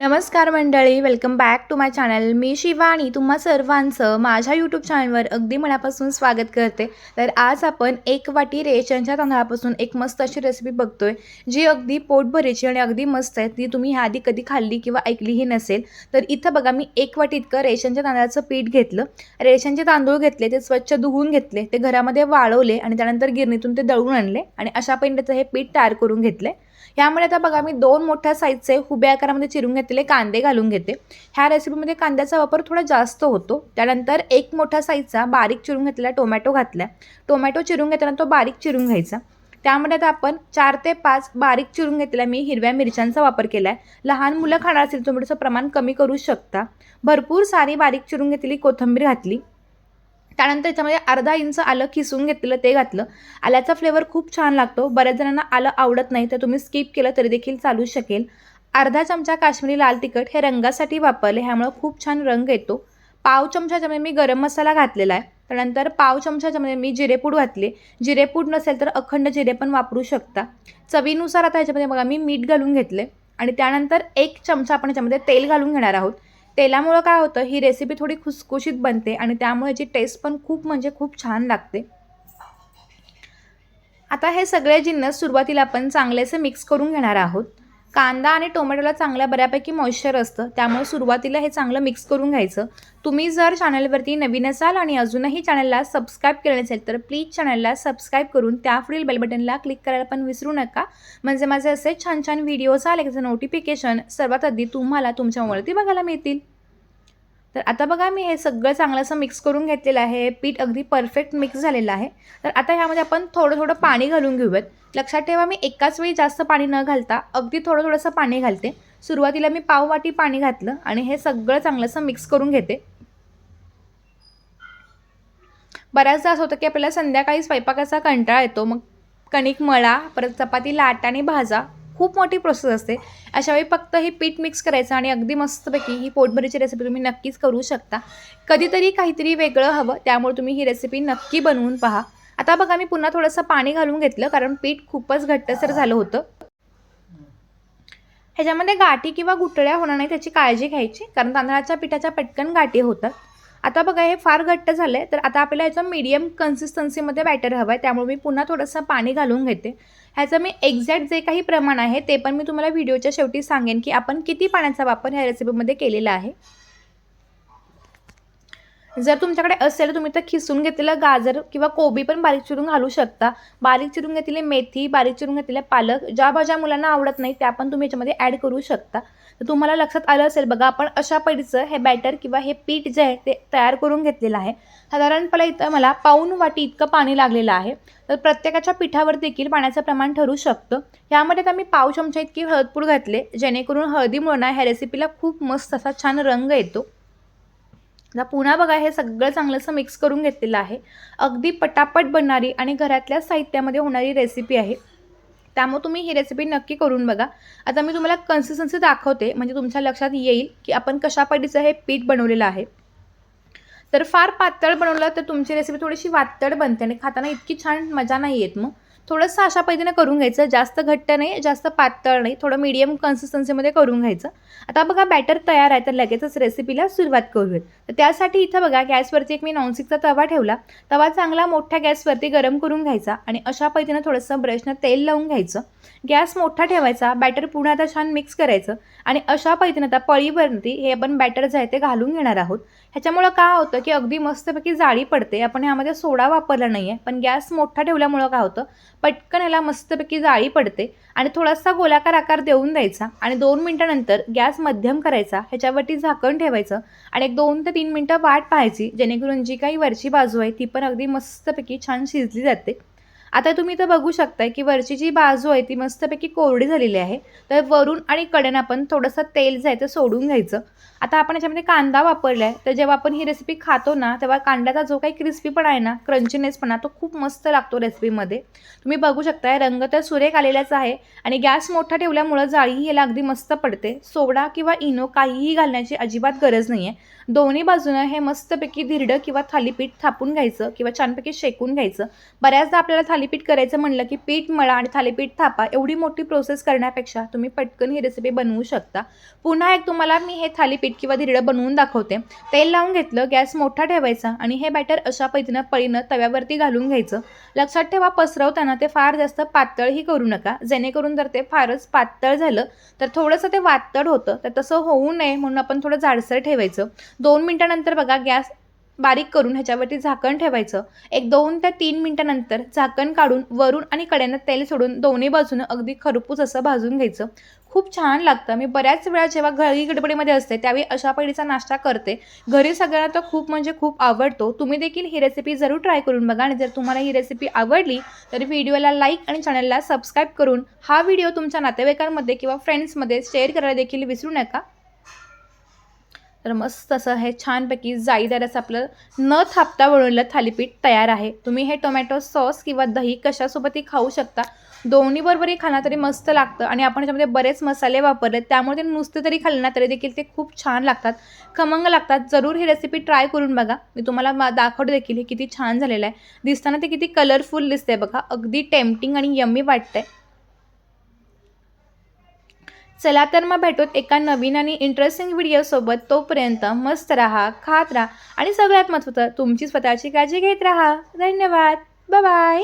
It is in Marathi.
नमस्कार मंडळी welcome back to my channel मी शिवानी तुम्हा सर्वांचं माझ्या यूट्यूब चॅनलवर अगदी मनापासून स्वागत करते. तर आज आपण एक वाटी रेशनच्या तांदळापासून एक मस्त अशी रेसिपी बघतोय जी अगदी पोटभरीची आणि अगदी मस्त आहे. ती तुम्ही ह्या आधी कधी खाल्ली किंवा ऐकलीही नसेल तर इथं बघा मी एक वाटी इतकं रेशनच्या तांदळाचं पीठ घेतलं. रेशनचे तांदूळ घेतले ते स्वच्छ धुवून घेतले ते घरामध्ये वाळवले आणि त्यानंतर गिरणीतून ते दळून आणले आणि अशा पद्धतीचं हे पीठ तयार करून घेतले ह्यामुळे आता बघा मी दोन मोठ्या साईजचे हुब्या आकारामध्ये चिरून घेतलेले कांदे घालून घेते. ह्या रेसिपीमध्ये कांद्याचा वापर थोडा जास्त होतो. त्यानंतर एक मोठ्या साईजचा बारीक चिरून घेतलेला टोमॅटो घातला टोमॅटो चिरून घेताना तो बारीक चिरून घ्यायचा. त्यामध्ये आता आपण चार ते पाच बारीक चिरून घेतलेल्या मी हिरव्या मिरच्यांचा वापर केला आहे लहान मुलं खाणार असेल तुम्ही प्रमाण कमी करू शकता. भरपूर सारी बारीक चिरून घेतलेली कोथिंबीर घातली. त्यानंतर याच्यामध्ये अर्धा इंच आलं किसून घेतलेलं ते घातलं. आल्याचा फ्लेवर खूप छान लागतो. बऱ्याच जणांना आलं आवडत नाही तर तुम्ही स्किप केलं तरी देखील चालू शकेल. अर्धा चमचा काश्मीरी लाल तिखट हे रंगासाठी वापरले ह्यामुळं खूप छान रंग येतो. पाव चमच्याच्यामध्ये मी गरम मसाला घातलेला आहे. त्यानंतर पाव चमच्याच्यामध्ये मी जिरेपूड घातले. जिरेपूड नसेल तर अखंड जिरे पण वापरू शकता. चवीनुसार आता ह्याच्यामध्ये बघा मी मीठ घालून घेतले आणि त्यानंतर एक चमचा आपण ह्याच्यामध्ये तेल घालून घेणार आहोत. तेलामुळं काय होतं ही रेसिपी थोडी खुसखुशीत बनते आणि त्यामुळे याची टेस्ट पण खूप म्हणजे खूप छान लागते. आता हे सगळे जिन्नस सुरुवातीला आपण चांगलेसे मिक्स करून घेणार आहोत. कांदा आणि टोमॅटोला चांगल्या बऱ्यापैकी मॉइश्चर असतं. त्यामुळे सुरुवातीला हे चांगलं मिक्स करून घ्यायचं. तुम्ही जर चॅनलवरती नवीन असाल आणि अजूनही चॅनलला सबस्क्राईब केलं नसेल तर प्लीज चॅनलला सबस्क्राईब करून त्यापुढील बेलबटनला क्लिक करायला पण विसरू नका. म्हणजे माझे असे छान छान व्हिडिओज आले त्याचं नोटिफिकेशन सर्वात आधी तुम्हाला तुमच्या मोबाईलवरती बघायला मिळतील. तर आता बघा मी हे सगळं चांगलं असं मिक्स करून घेतलेलं आहे. पीठ अगदी परफेक्ट मिक्स झालेलं आहे. तर आता ह्यामध्ये आपण थोडं थोडं पाणी घालून घेऊयात. लक्षात ठेवा मी एकाच वेळी जास्त पाणी न घालता अगदी थोडं थोडंसं पाणी घालते. सुरुवातीला मी पाव वाटी पाणी घातलं आणि हे सगळं चांगलंसं मिक्स करून घेते. बऱ्याचदा असं होतं की आपल्याला संध्याकाळी स्वयंपाकाचा कंटाळा येतो. मग कणिक मळा परत चपाती लाट आणि भाजा खूप मोठी प्रोसेस असते. अशावेळी फक्त हे पीठ मिक्स करायचं आणि अगदी मस्तपैकी ही पोटभरीची रेसिपी तुम्ही नक्कीच करू शकता. कधीतरी काहीतरी वेगळं हवं त्यामुळे तुम्ही ही रेसिपी नक्की बनवून पहा. आता बघा मी पुन्हा थोडंसं पाणी घालून घेतलं कारण पीठ खूपच घट्टसर झालं होतं. ह्याच्यामध्ये गाठी किंवा गुटळ्या होणार नाही त्याची काळजी घ्यायची कारण तांदळाच्या पिठाच्या पटकन गाठी होतात. आता बघा हे फार घट्ट झालं आहे तर आता आपल्याला ह्याचं मीडियम कन्सिस्टन्सीमध्ये बॅटर हवं आहे त्यामुळे मी पुन्हा थोडंसं पाणी घालून घेते. ह्याचं मी एक्झॅक्ट जे काही प्रमाण आहे ते पण मी तुम्हाला व्हिडिओच्या शेवटी सांगेन की आपण किती पाण्याचा वापर ह्या रेसिपीमध्ये केलेला आहे. जर तुमच्याकडे असेल तुम्ही तर खिसून घेतलेलं गाजर किंवा कोबी पण बारीक चिरून घालू शकता. बारीक चिरून घेतलेले मेथी बारीक चिरून घेतलेले पालक ज्या भाज्या मुलांना आवडत नाही त्या पण तुम्ही याच्यामध्ये ॲड करू शकता. तर तुम्हाला लक्षात आलं असेल बघा आपण अशा पद्धतीचं हे बॅटर किंवा हे पीठ जे आहे ते तयार करून घेतलेलं आहे. साधारणपणे इथं मला पाऊन वाटी इतकं पाणी लागलेलं आहे. तर प्रत्येकाच्या पिठावर देखील पाण्याचं प्रमाण ठरू शकतं. यामध्ये आता मी पाव चमचा इतकी हळदपूड घातले जेणेकरून हळदीमुळे ना ह्या रेसिपीला खूप मस्त असा छान रंग येतो. आता पुन्हा बघा हे सगळं चांगलं असं मिक्स करून घेतलेलं आहे. अगदी पटापट बनणारी आणि घरातल्या साहित्यामध्ये होणारी रेसिपी आहे. त्यामुळे तुम्ही ही रेसिपी नक्की करून बघा. आता मी तुम्हाला कन्सिस्टन्सी दाखवते. म्हणजे तुमच्या लक्षात येईल की आपण कशापटीचं हे पीठ बनवलेलं आहे. तर फार पातळ बनवलं तर तुमची रेसिपी थोडीशी वातळ बनते आणि खाताना इतकी छान मजा नाही येत मग. थोडंसं अशा पद्धतीने करून घ्यायचं. जास्त घट्ट नाही जास्त पातळ नाही. थोडं मीडियम कन्सिस्टन्सीमध्ये करून घ्यायचं. आता बघा बॅटर तयार आहे तर लगेचच रेसिपीला सुरुवात करूयात. तर त्यासाठी इथं बघा गॅसवरती एक मी नॉनस्टिकचा तवा ठेवला. तवा चांगला मोठ्या गॅसवरती गरम करून घ्यायचा आणि अशा पद्धतीनं थोडंसं ब्रशनं तेल लावून घ्यायचं. गॅस मोठा ठेवायचा बॅटर पुन्हा आता छान मिक्स करायचं आणि अशा पद्धतीनं आता पळीवरती हे आपण बॅटर जे आहे ते घालून घेणार आहोत. ह्याच्यामुळं काय होतं की अगदी मस्तपैकी जाळी पडते. आपण ह्यामध्ये सोडा वापरला नाही आहे पण गॅस मोठा ठेवल्यामुळं काय होतं पटकन ह्याला मस्तपैकी जाळी पडते आणि थोडासा गोलाकार आकार देऊन द्यायचा आणि दोन मिनटानंतर गॅस मध्यम करायचा ह्याच्यावरती झाकण ठेवायचं आणि एक दोन ते तीन मिनटं वाट पाहायची जेणेकरून जी काही वरची बाजू आहे ती पण अगदी मस्तपैकी छान शिजली जाते. आता तुम्ही इथं बघू शकताय की वरची जी बाजू आहे ती मस्तपैकी कोरडी झालेली आहे. तर वरून आणि कडेनं आपण थोडंसं तेल जे आहे ते सोडून घ्यायचं. आता आपण याच्यामध्ये कांदा वापरला आहे तर जेव्हा आपण ही रेसिपी खातो ना तेव्हा कांद्याचा जो काही क्रिस्पीपणा आहे ना क्रंचीनेसपणा तो खूप मस्त लागतो रेसिपीमध्ये तुम्ही बघू शकताय रंग तर सुरेख आलेलाच आहे आणि गॅस मोठा ठेवल्यामुळं जाळी याला अगदी मस्त पडते. सोडा किंवा इनो काहीही घालण्याची अजिबात गरज नाही आहे दोन्ही बाजूनं हे मस्तपैकी धिरडं किंवा थालीपीठ थापून घ्यायचं किंवा छानपैकी शेकून घ्यायचं. बऱ्याचदा आपल्याला थालीपीठ करायचं म्हणलं की पीठ मळा आणि थालीपीठ थापा एवढी मोठी प्रोसेस करण्यापेक्षा तुम्ही पटकन ही रेसिपी बनवू शकता. पुन्हा एक तुम्हाला मी हे थालीपीठ किंवा धिरडं बनवून दाखवते. तेल लावून घेतलं गॅस मोठा ठेवायचा आणि हे बॅटर अशा पद्धतीनं पळीनं तव्यावरती घालून घ्यायचं. लक्षात ठेवा पसरवताना ते फार जास्त पातळही करू नका. जेणेकरून जर ते फारच पातळ झालं तर थोडंसं ते वातळ होतं. तर तसं होऊ नये म्हणून आपण थोडं जाडसर ठेवायचं. दोन मिनटानंतर बघा गॅस बारीक करून ह्याच्यावरती झाकण ठेवायचं. एक दोन ते तीन मिनटानंतर झाकण काढून वरून आणि कड्यानं तेल सोडून दोन्ही बाजूनं अगदी खरपूस असं भाजून घ्यायचं. खूप छान लागतं. मी बऱ्याच वेळा जेव्हा घरी गडबडीमध्ये असते त्यावेळी अशा पद्धतीचा नाश्ता करते. घरी सगळ्यांना तर खूप म्हणजे खूप आवडतो. तुम्ही देखील ही रेसिपी जरूर ट्राय करून बघा आणि जर तुम्हाला ही रेसिपी आवडली तर व्हिडिओला लाईक आणि चॅनलला सबस्क्राईब करून हा व्हिडिओ तुमच्या नातेवाईकांमध्ये किंवा फ्रेंड्समध्ये शेअर करायला देखील विसरू नका. तर मस्त असं हे छानपैकी जाईदार असं आपलं न थापता वळवलेलं थालीपीठ तयार आहे. तुम्ही हे टोमॅटो सॉस किंवा दही कशासोबतही खाऊ शकता. दोन्ही बरोबरही खाणं तरी मस्त लागतं आणि आपण याच्यामध्ये बरेच मसाले वापरले त्यामुळे ते नुसते तरी खाल्ले ना तरी देखील ते खूप छान लागतात. खमंग लागतात. जरूर ही रेसिपी ट्राय करून बघा. मी तुम्हाला मा- दाखवते देखील हे किती छान झालेलं आहे. दिसताना ते किती कलरफुल दिसते बघा. अगदी टेम्पटिंग आणि यम्मी वाटतंय. चला तर मग भेटूत एका नवीन आणि इंटरेस्टिंग व्हिडिओसोबत तोपर्यंत मस्त राहा खात राहा आणि सगळ्यात महत्त्वाचं तुमची स्वतःची काळजी घेत राहा. धन्यवाद. बाय